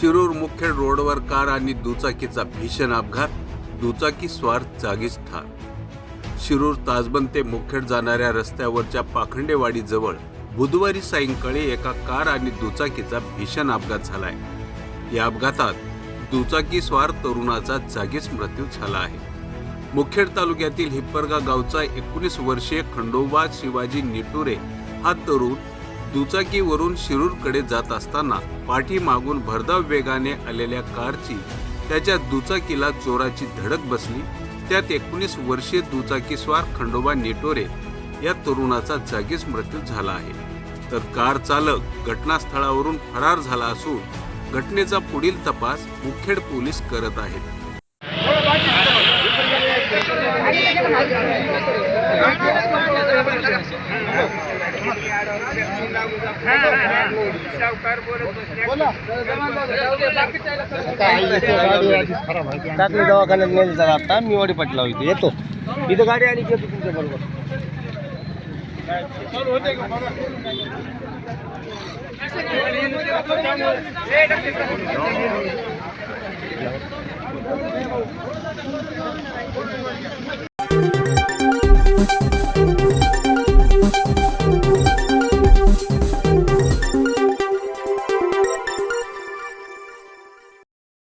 शिरूर मुखेड रोडवर कार आणि दुचाकीचा भीषण अपघात दुचाकी स्वार जागीच ठार. शिरूर ताजबंद ते मुखेड जाणाऱ्या रस्त्यावरच्या पाखंडेवाडीजवळ बुधवारी सायंकाळी एका कार आणि दुचाकीचा भीषण अपघात झालाय. या अपघातात दुचाकी स्वार तरुणाचा जागीच मृत्यू झाला आहे. मुखेड तालुक्यातील हिप्परगा गावचा एकोणीस वर्षीय खंडोबा शिवाजी निटुरे हा तरुण दुचाकीवरून शिरूरकडे जात असताना पाठीमागून भरधाव वेगाने आलेल्या कारची त्याच्या दुचाकीला चोराची धडक बसली. त्यात एकोणीस वर्षीय दुचाकीस्वार खंडोबा नेटोरे या तरुणाचा जागीच मृत्यू झाला आहे. तर कार चालक घटनास्थळावरून फरार झाला असून घटनेचा पुढील तपास मुखेड पोलीस करत आहेत. टाकली दवाखान्यात नेलं जरा आता. मी वाडी पाटला इथे. येतो. इथं गाडी आली की येतो तुमच्या बरोबर.